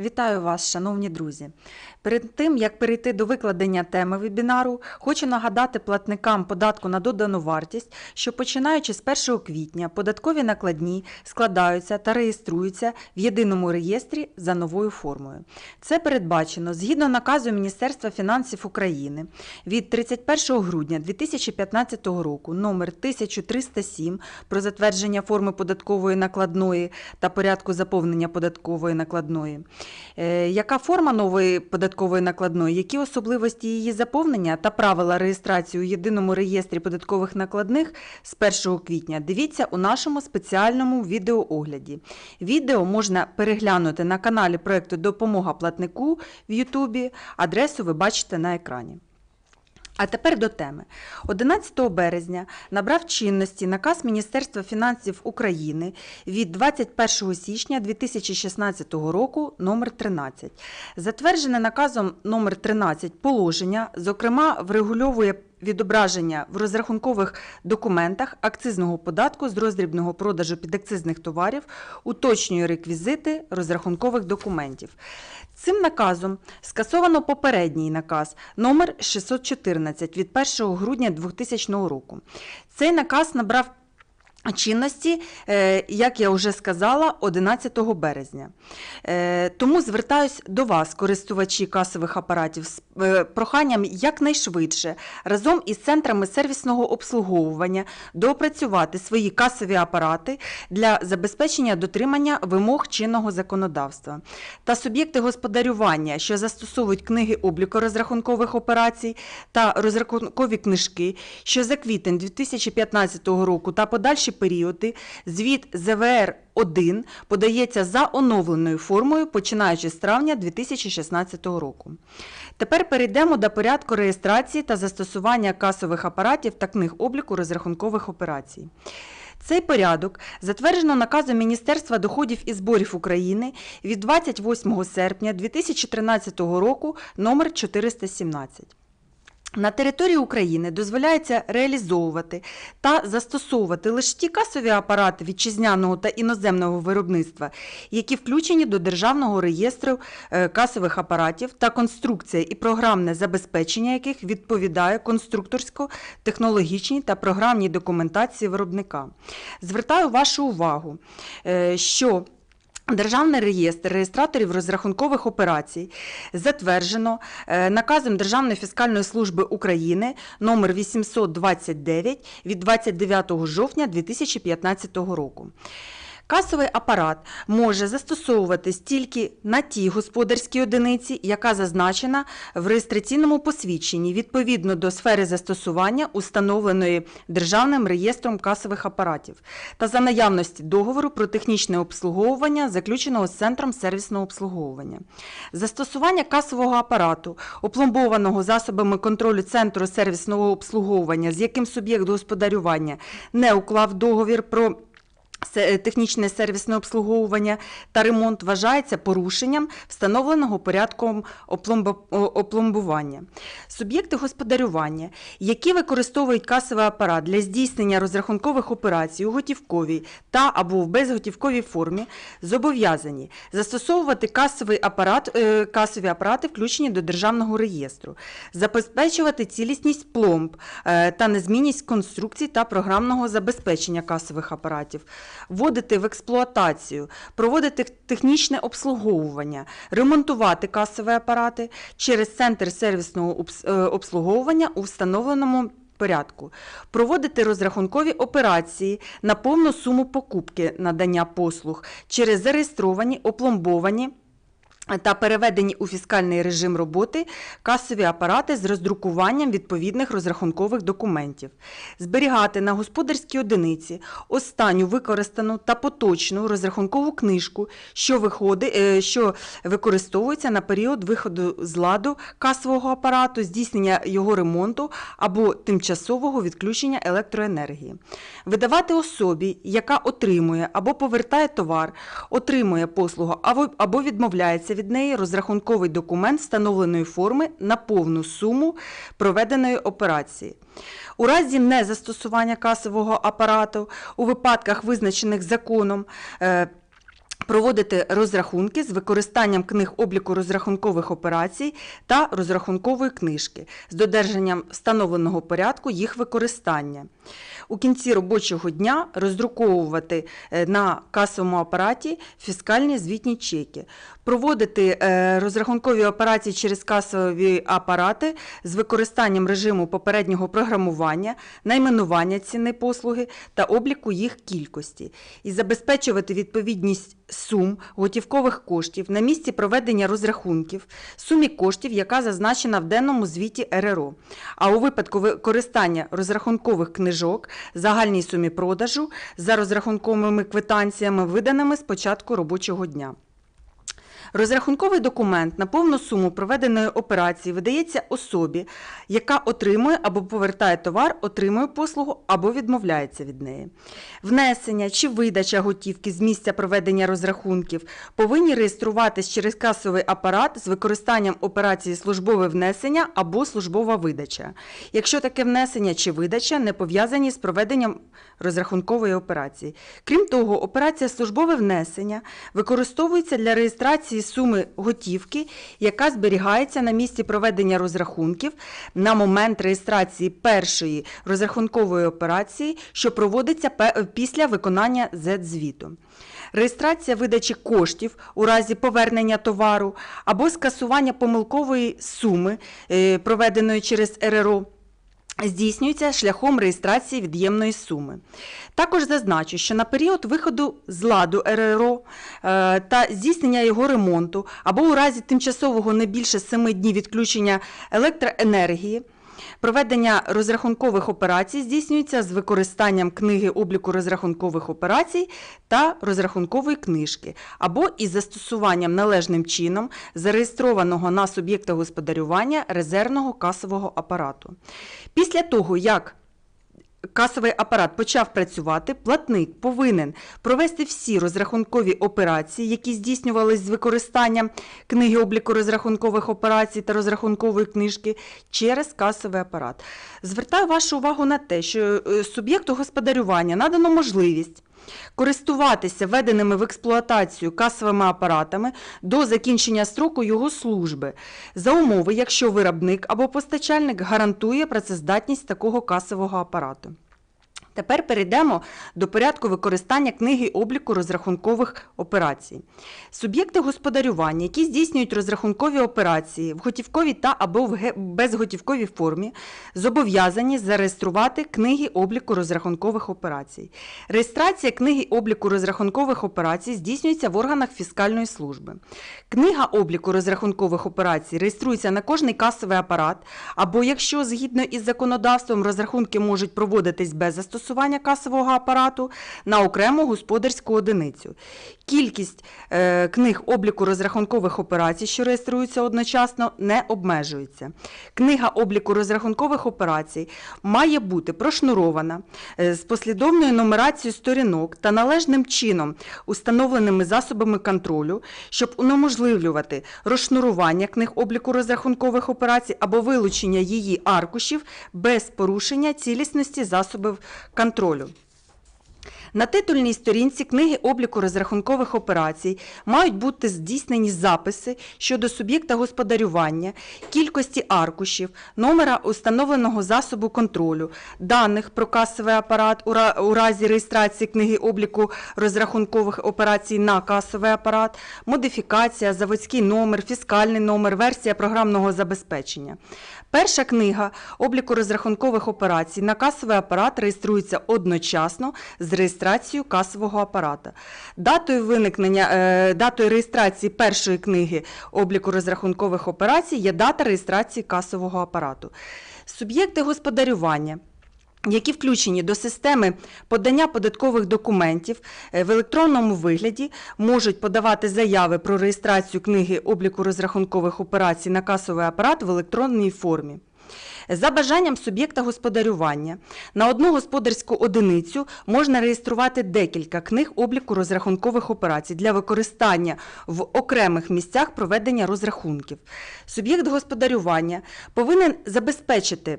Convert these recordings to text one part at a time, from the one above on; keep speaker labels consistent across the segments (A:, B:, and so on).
A: Вітаю вас, шановні друзі! Перед тим, як перейти до викладення теми вебінару, хочу нагадати платникам податку на додану вартість, що починаючи з 1 квітня податкові накладні складаються та реєструються в єдиному реєстрі за новою формою. Це передбачено згідно наказу Міністерства фінансів України від 31 грудня 2015 року номер 1307 про затвердження форми податкової накладної та порядку заповнення податкової накладної. Е, Яка форма нової податкової накладної, які особливості її заповнення та правила реєстрації у єдиному реєстрі податкових накладних з 1 квітня дивіться у нашому спеціальному відеоогляді. Відео можна переглянути на каналі проєкту Допомога платнику в Ютубі. Адресу ви бачите на екрані. А тепер до теми. 11 березня набрав чинності наказ Міністерства фінансів України від 21 січня 2016 року номер 13. Затверджене наказом номер 13 положення, зокрема, врегульовує відображення в розрахункових документах акцизного податку з роздрібного продажу підакцизних товарів, уточнює реквізити розрахункових документів. Цим наказом скасовано попередній наказ номер 614 від 1 грудня 2000 року. Цей наказ набрав чинності, е, як я вже сказала, 11 березня. Е, Тому звертаюсь до вас, користувачі касових апаратів, з е, проханням якнайшвидше разом із центрами сервісного обслуговування доопрацювати свої касові апарати для забезпечення дотримання вимог чинного законодавства. Та суб'єкти господарювання, що застосовують книги обліку розрахункових операцій та розрахункові книжки, що за квітень 2015 року та подальші періоди, звіт ЗВР 1 подається за оновленою формою, починаючи з травня 2016 року. Тепер перейдемо до порядку реєстрації та застосування касових апаратів та книг обліку розрахункових операцій. Цей порядок затверджено наказом Міністерства доходів і зборів України від 28 серпня 2013 року номер 417. На території України дозволяється реалізовувати та застосовувати лише ті касові апарати вітчизняного та іноземного виробництва, які включені до Державного реєстру е, касових апаратів та конструкція і програмне забезпечення яких відповідає конструкторсько-технологічній та програмній документації виробника. Звертаю вашу увагу, е, що Державний реєстр реєстраторів розрахункових операцій затверджено е, наказом Державної фіскальної служби України номер 829 від 29 жовтня 2015 року. Касовий апарат може застосовуватись тільки на тій господарській одиниці, яка зазначена в реєстраційному посвідченні відповідно до сфери застосування, установленої Державним реєстром касових апаратів, та за наявності договору про технічне обслуговування, заключеного з центром сервісного обслуговування. Застосування касового апарату, опломбованого засобами контролю центру сервісного обслуговування, з яким суб'єкт господарювання не уклав договір про Технічне сервісне обслуговування та ремонт вважається порушенням встановленого порядком опломбування. Суб'єкти господарювання, які використовують касовий апарат для здійснення розрахункових операцій у готівковій та або в безготівковій формі, зобов'язані застосовувати касовий апарат, е, касові апарати, включені до державного реєстру, забезпечувати цілісність пломб е, та незмінність конструкцій та програмного забезпечення касових апаратів, вводити в експлуатацію, проводити технічне обслуговування, ремонтувати касові апарати через центр сервісного е, обслуговування у встановленому порядку, проводити розрахункові операції на повну суму покупки надання послуг через зареєстровані, опломбовані та переведені у фіскальний режим роботи касові апарати з роздрукуванням відповідних розрахункових документів, зберігати на господарській одиниці останню використану та поточну розрахункову книжку, що, виходить, е, що використовується на період виходу з ладу касового апарату, здійснення його ремонту або тимчасового відключення електроенергії, видавати особі, яка отримує або повертає товар, отримує послугу або, відмовляється від неї розрахунковий документ встановленої форми на повну суму проведеної операції. У разі незастосування касового апарату у випадках, визначених законом, е, Проводити розрахунки з використанням книг обліку розрахункових операцій та розрахункової книжки з додержанням встановленого порядку їх використання. У кінці робочого дня роздруковувати е, на касовому апараті фіскальні звітні чеки, проводити е, розрахункові операції через касові апарати з використанням режиму попереднього програмування, найменування ціни послуги та обліку їх кількості, і забезпечувати відповідність сум готівкових коштів на місці проведення розрахунків, сумі коштів, яка зазначена в денному звіті РРО, а у випадку використання розрахункових книжок загальній сумі продажу за розрахунковими квитанціями, виданими з початку робочого дня. Розрахунковий документ на повну суму проведеної операції видається особі, яка отримує або повертає товар, отримує послугу або відмовляється від неї. Внесення чи видача готівки з місця проведення розрахунків повинні реєструватись через касовий апарат з використанням операції службове внесення або службова видача, якщо таке внесення чи видача не пов'язані з проведенням розрахункової операції. Крім того, операція службове внесення використовується для реєстрації суми готівки, яка зберігається на місці проведення розрахунків на момент реєстрації першої розрахункової операції, що проводиться після виконання Z-звіту. Реєстрація видачі коштів у разі повернення товару або скасування помилкової суми, е, проведеної через РРО, здійснюється шляхом реєстрації від'ємної суми. Також зазначу, що на період виходу з ладу РРО е, та здійснення його ремонту або у разі тимчасового не більше 7 днів відключення електроенергії, Проведення розрахункових операцій здійснюється з використанням книги обліку розрахункових операцій та розрахункової книжки, або із застосуванням належним чином зареєстрованого на суб'єкта господарювання резервного касового апарату. Після того, як касовий апарат почав працювати, платник повинен провести всі розрахункові операції, які здійснювались з використанням книги обліку розрахункових операцій та розрахункової книжки через касовий апарат. Звертаю вашу увагу на те, що е, суб'єкту господарювання надано можливість користуватися введеними в експлуатацію касовими апаратами до закінчення строку його служби за умови, якщо виробник або постачальник гарантує працездатність такого касового апарату. Тепер перейдемо до порядку використання книги обліку розрахункових операцій. Суб'єкти господарювання, які здійснюють розрахункові операції в готівковій та або в безготівковій формі, зобов'язані зареєструвати книги обліку розрахункових операцій. Реєстрація книги обліку розрахункових операцій здійснюється в органах фіскальної служби. Книга обліку розрахункових операцій реєструється на кожний касовий апарат, або якщо згідно із законодавством розрахунки можуть проводитись без застосування касового апарату на окрему господарську одиницю. Кількість е, книг обліку розрахункових операцій, що реєструються одночасно, не обмежується. Книга обліку розрахункових операцій має бути прошнурована е, з послідовною нумерацією сторінок та належним чином установленими засобами контролю, щоб унеможливлювати розшнурування книг обліку розрахункових операцій або вилучення її аркушів без порушення цілісності засобів контролю. На титульній сторінці книги обліку розрахункових операцій мають бути здійснені записи щодо суб'єкта господарювання, кількості аркушів, номера установленого засобу контролю, даних про касовий апарат у разі реєстрації книги обліку розрахункових операцій на касовий апарат, модифікація, заводський номер, фіскальний номер, версія програмного забезпечення. Перша книга обліку розрахункових операцій на касовий апарат реєструється одночасно з реєстрацією касового апарата. Датою виникнення е, датою реєстрації першої книги обліку розрахункових операцій є дата реєстрації касового апарату. Суб'єкти господарювання які включені до системи подання податкових документів е, в електронному вигляді, можуть подавати заяви про реєстрацію книги обліку розрахункових операцій на касовий апарат в електронній формі. За бажанням суб'єкта господарювання на одну господарську одиницю можна реєструвати декілька книг обліку розрахункових операцій для використання в окремих місцях проведення розрахунків. Суб'єкт господарювання повинен забезпечити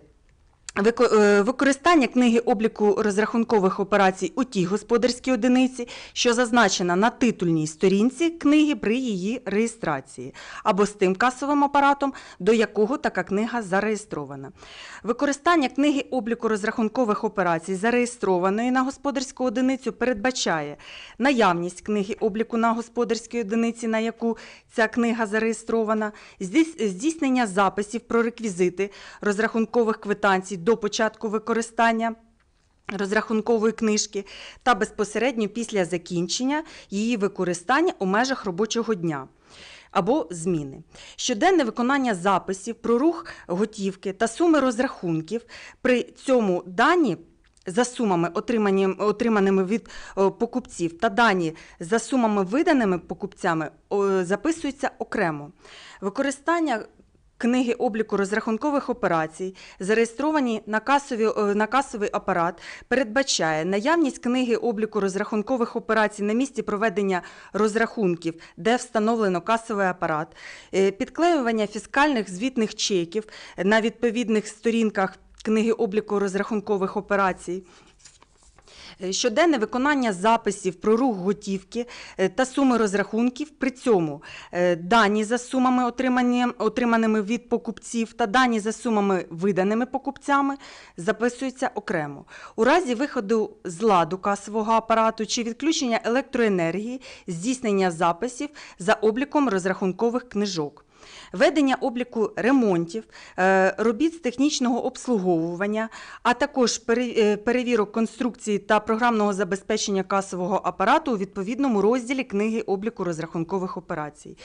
A: Використання книги обліку розрахункових операцій у тій господарській одиниці, що зазначена на титульній сторінці книги при її реєстрації, або з тим касовим апаратом, до якого така книга зареєстрована. Використання книги обліку розрахункових операцій, зареєстрованої на господарську одиницю, передбачає наявність книги обліку на господарській одиниці, на яку ця книга зареєстрована, здійснення записів про реквізити розрахункових квитанцій до початку використання розрахункової книжки та безпосередньо після закінчення її використання у межах робочого дня. Або зміни. Щоденне виконання записів про рух готівки та суми розрахунків. При цьому дані за сумами, отриманими від покупців, та дані за сумами, виданими покупцями, о, записуються окремо. Використання книги обліку розрахункових операцій, зареєстровані на, касові, е, на касовий апарат, передбачає наявність книги обліку розрахункових операцій на місці проведення розрахунків, де встановлено касовий апарат, е, підклеювання фіскальних звітних чеків на відповідних сторінках книги обліку розрахункових операцій. Е, Щоденне виконання записів про рух готівки е, та суми розрахунків. При цьому е, дані за сумами, отриманими від покупців, та дані за сумами, виданими покупцями, записуються окремо. У разі виходу з ладу касового апарату чи відключення електроенергії, здійснення записів за обліком розрахункових книжок. Ведення обліку ремонтів, е, робіт з технічного обслуговування, а також е, перевірок конструкції та програмного забезпечення касового апарату у відповідному розділі книги обліку розрахункових операцій.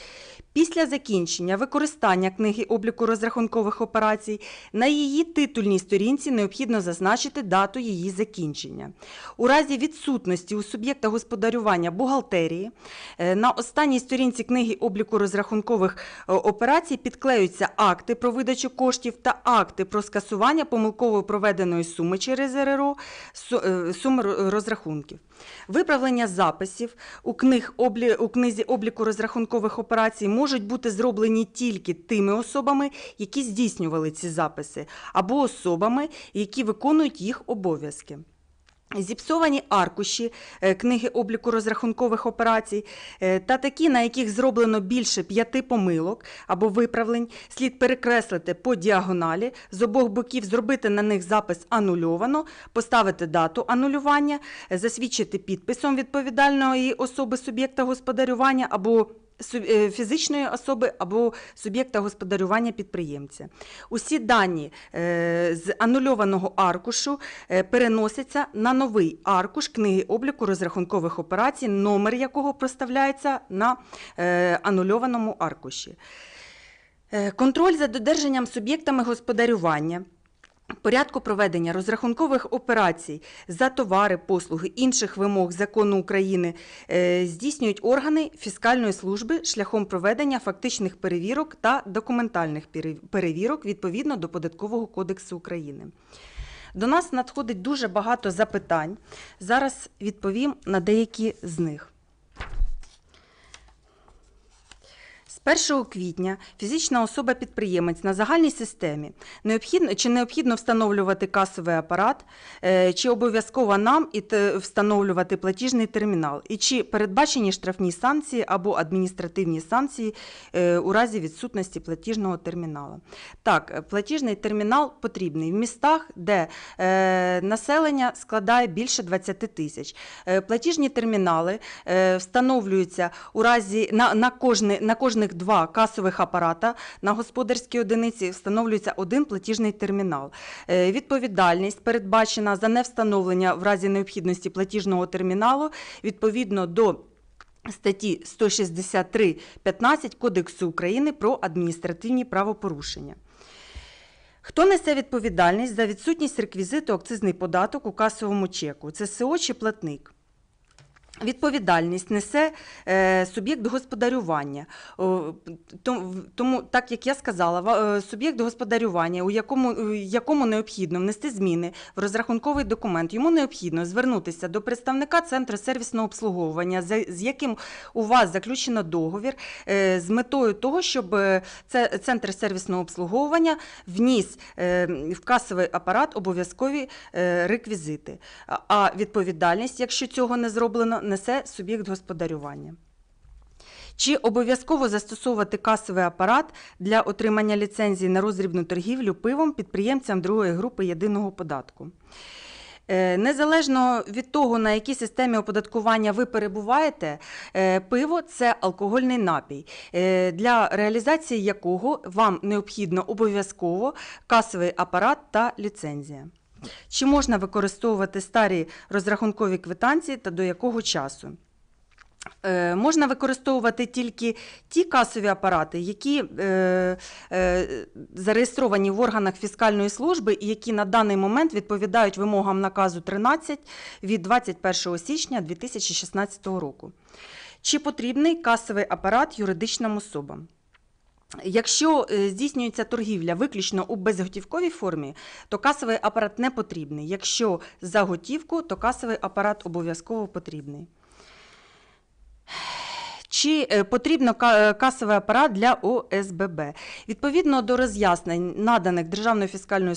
A: Після закінчення використання книги обліку розрахункових операцій на її титульній сторінці необхідно зазначити дату її закінчення. У разі відсутності у суб'єкта господарювання бухгалтерії е, на останній сторінці книги обліку розрахункових е, операцій підклеюються акти про видачу коштів та акти про скасування помилково проведеної суми через РРО, е, суми розрахунків. Виправлення записів у, книг облі... у книзі обліку розрахункових операцій можуть бути зроблені тільки тими особами, які здійснювали ці записи, або особами, які виконують їх обов'язки. Зіпсовані аркуші е, книги обліку розрахункових операцій е, та такі, на яких зроблено більше п'яти помилок або виправлень, слід перекреслити по діагоналі, з обох боків зробити на них запис анульовано, поставити дату анулювання, е, засвідчити підписом відповідальної особи суб'єкта господарювання або фізичної особи або суб'єкта господарювання підприємця. Усі дані е, з анульованого аркушу е, переносяться на новий аркуш книги обліку розрахункових операцій, номер якого проставляється на е, анульованому аркуші. Е, Контроль за додержанням суб'єктами господарювання. Порядку проведення розрахункових операцій за товари, послуги інших вимог закону України е, здійснюють органи фіскальної служби шляхом проведення фактичних перевірок та документальних перевірок відповідно до Податкового кодексу України. До нас надходить дуже багато запитань. Зараз відповім на деякі з них. 1 квітня фізична особа-підприємець на загальній системі необхідно, чи необхідно встановлювати касовий апарат, е, чи обов'язково нам і встановлювати платіжний термінал, і чи передбачені штрафні санкції або адміністративні санкції е, у разі відсутності платіжного терміналу. Так, платіжний термінал потрібний в містах, де е, населення складає більше 20 тисяч. Платіжні термінали встановлюються у разі на, на, кожне, на кожних два касових апарата на господарській одиниці встановлюється один платіжний термінал. Е, Відповідальність передбачена за невстановлення в разі необхідності платіжного терміналу відповідно до статті 163.15 Кодексу України про адміністративні правопорушення. Хто несе відповідальність за відсутність реквізиту акцизний податок у касовому чеку? Це СО чи платник? Відповідальність несе е, суб'єкт господарювання. Тому, так як я сказала, ва- е, суб'єкт господарювання, у якому, якому необхідно внести зміни в розрахунковий документ, йому необхідно звернутися до представника центру сервісного обслуговування, за- з яким у вас заключено договір, е, з метою того, щоб це центр сервісного обслуговування вніс в касовий апарат обов'язкові реквізити. А відповідальність, якщо цього не зроблено, несе суб'єкт господарювання. Чи обов'язково застосовувати касовий апарат для отримання ліцензії на роздрібну торгівлю пивом підприємцям другої групи єдиного податку? Е, Незалежно від того, на якій системі оподаткування ви перебуваєте, е, пиво це алкогольний напій, е, для реалізації якого вам необхідно обов'язково касовий апарат та ліцензія. Чи можна використовувати старі розрахункові квитанції та до якого часу? Е, Можна використовувати тільки ті касові апарати, які е, е, зареєстровані в органах фіскальної служби і які на даний момент відповідають вимогам наказу 13 від 21 січня 2016 року. Чи потрібний касовий апарат юридичним особам? Якщо е, здійснюється торгівля виключно у безготівковій формі, то касовий апарат не потрібний. Якщо за готівку, то касовий апарат обов'язково потрібний. Чи е, потрібно е, касовий апарат для ОСББ? Відповідно до роз'яснень, наданих Державною фіскальною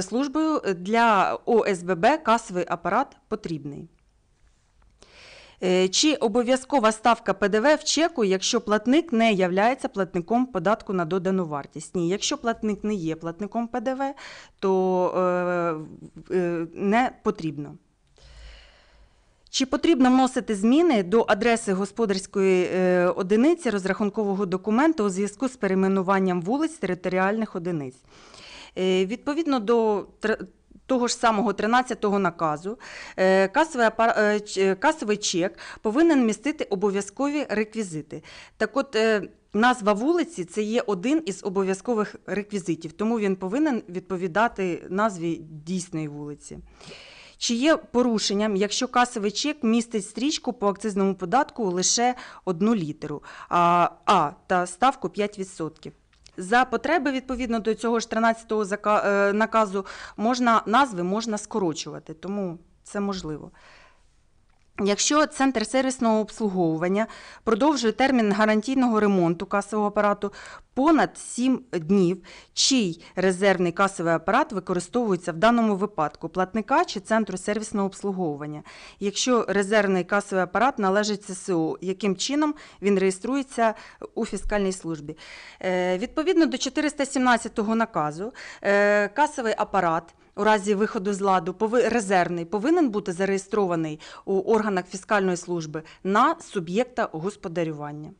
A: службою е, для ОСББ касовий апарат потрібний. Е, Чи обов'язкова ставка ПДВ в чеку, якщо платник не являється платником податку на додану вартість? Ні, якщо платник не є платником ПДВ, то е, е, не потрібно. Чи потрібно вносити зміни до адреси господарської одиниці розрахункового документу у зв'язку з перейменуванням вулиць територіальних одиниць? Відповідно до того ж самого 13-го наказу, е, касовий, апар- е, касовий чек повинен містити обов'язкові реквізити. Так от, е, назва вулиці це є один із обов'язкових реквізитів, тому він повинен відповідати назві дійсної вулиці. Чи є порушенням, якщо касовий чек містить стрічку по акцизному податку лише одну літеру, а, а та ставку 5%? За потреби, відповідно до цього ж 13-го зака- е, наказу, можна назви можна скорочувати, тому це можливо. Якщо центр сервісного обслуговування продовжує термін гарантійного ремонту касового апарату понад 7 днів, чий резервний касовий апарат використовується в даному випадку платника чи центру сервісного обслуговування, якщо резервний касовий апарат належить ССО, яким чином він реєструється у фіскальній службі. Е, Відповідно до 417 наказу, е, касовий апарат у разі виходу з ладу резервний повинен бути зареєстрований у органах фіскальної служби на суб'єкта господарювання.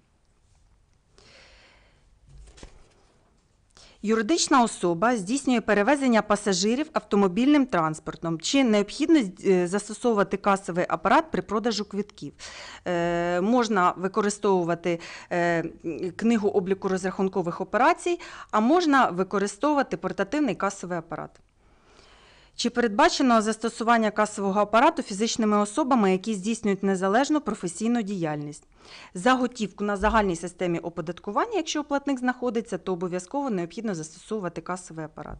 A: Юридична особа здійснює перевезення пасажирів автомобільним транспортом. Чи необхідно е, застосовувати касовий апарат при продажу квитків? Е, можна використовувати е, книгу обліку розрахункових операцій, а можна використовувати портативний касовий апарат. Чи передбачено застосування касового апарату фізичними особами, які здійснюють незалежну професійну діяльність? За готівку на загальній системі оподаткування, якщо оплатник знаходиться, то обов'язково необхідно застосовувати касовий апарат.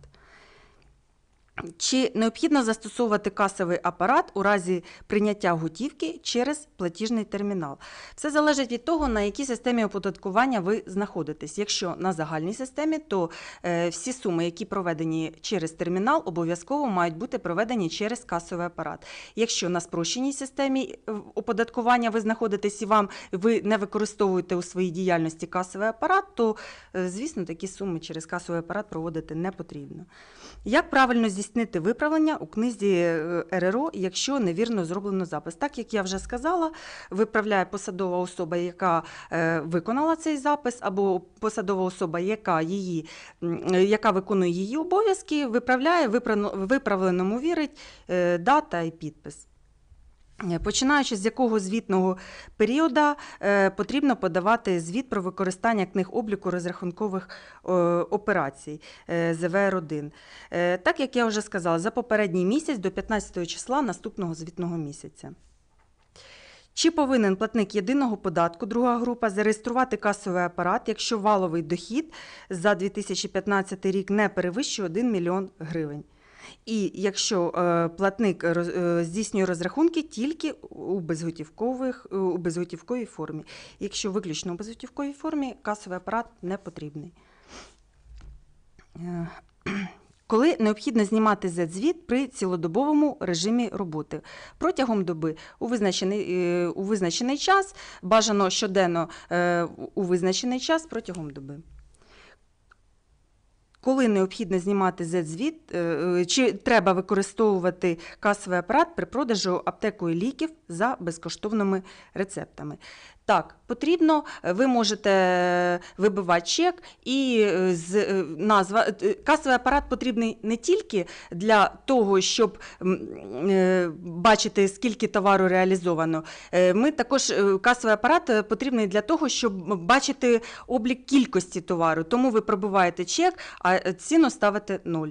A: Чи необхідно застосовувати касовий апарат у разі прийняття готівки через платіжний термінал? Все залежить від того, на якій системі оподаткування ви знаходитесь. Якщо на загальній системі, то е, всі суми, які проведені через термінал, обов'язково мають бути проведені через касовий апарат. Якщо на спрощеній системі е, оподаткування ви знаходитесь і вам ви не використовуєте у своїй діяльності касовий апарат, то е, звісно такі суми через касовий апарат проводити не потрібно. Як правильно здійснити виправлення у книзі е, РРО, якщо невірно зроблено запис? Так як я вже сказала, виправляє посадова особа, яка е, виконала цей запис, або посадова особа, яка, її, е, яка виконує її обов'язки, виправляє, виправленому вірить дата і підпис. Е, Починаючи з якого звітного періоду е, потрібно подавати звіт про використання книг обліку розрахункових операцій е, ЗВР1. Е, Так як я вже сказала, за попередній місяць до 15 числа наступного звітного місяця. Чи повинен платник єдиного податку, друга група, зареєструвати касовий апарат, якщо валовий дохід за 2015 рік не перевищує 1 мільйон гривень? І якщо е, платник роз- е, здійснює розрахунки тільки у, безготівкових, у безготівковій формі. Якщо виключно у безготівковій формі, касовий апарат не потрібний. Е, Коли необхідно знімати Z-звіт при цілодобовому режимі роботи протягом доби у визначений, е, у визначений час, бажано щоденно е, у визначений час протягом доби. Коли необхідно знімати Z-звіт, е, е, чи треба використовувати касовий апарат при продажу аптекою ліків за безкоштовними рецептами? Так, потрібно. е, Ви можете вибивати чек і е, з е, назва е, касовий апарат потрібний не тільки для того, щоб е, бачити, скільки товару реалізовано. Е, Ми також е, касовий апарат е, потрібний для того, щоб бачити облік кількості товару. Тому ви пробиваєте чек, а е, ціну ставите 0.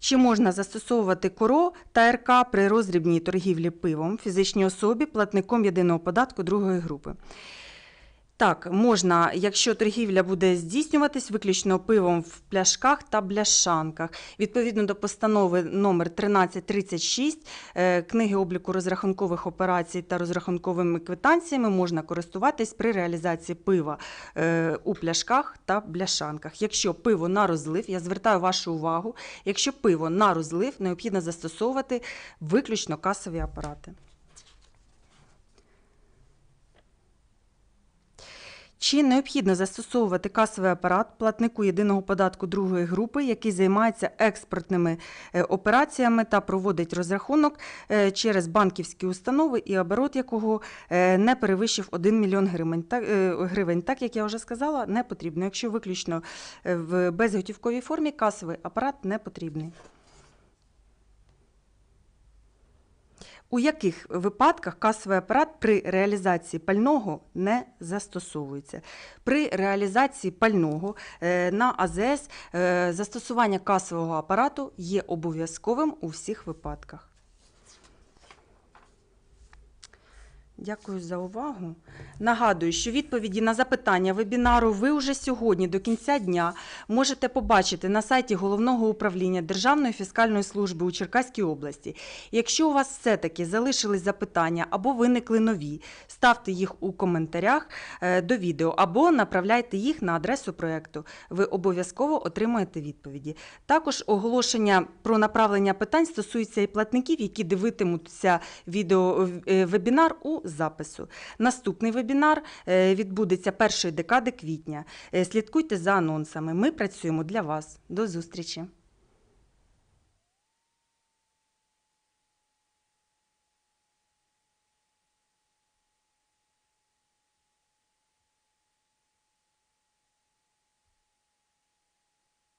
A: Чи можна застосовувати КОРО та РК при роздрібній торгівлі пивом фізичній особі платником єдиного податку другої групи? Так, можна, якщо торгівля буде здійснюватись виключно пивом в пляшках та бляшанках. Відповідно до постанови номер 1336 е, книги обліку розрахункових операцій та розрахунковими квитанціями можна користуватись при реалізації пива е, у пляшках та бляшанках. Якщо пиво на розлив, я звертаю вашу увагу, якщо пиво на розлив, необхідно застосовувати виключно касові апарати. Чи необхідно застосовувати касовий апарат платнику єдиного податку другої групи, який займається експортними е, операціями та проводить розрахунок е, через банківські установи і оборот якого е, не перевищив 1 мільйон гривень? Так, як я вже сказала, не потрібно. Якщо виключно в безготівковій формі, касовий апарат не потрібний. У яких випадках касовий апарат при реалізації пального не застосовується? При реалізації пального е, на АЗС е, застосування касового апарату є обов'язковим у всіх випадках. Дякую за увагу. Нагадую, що відповіді на запитання вебінару ви вже сьогодні до кінця дня можете побачити на сайті Головного управління Державної фіскальної служби у Черкаській області. Якщо у вас все-таки залишились запитання або виникли нові, ставте їх у коментарях е, до відео або направляйте їх на адресу проєкту. Ви обов'язково отримаєте відповіді. Також оголошення про направлення питань стосується і платників, які дивитимуться відео е, вебінар у запису. Наступний вебінар е, відбудеться першої декади квітня. Е, Слідкуйте за анонсами. Ми працюємо для вас. До зустрічі!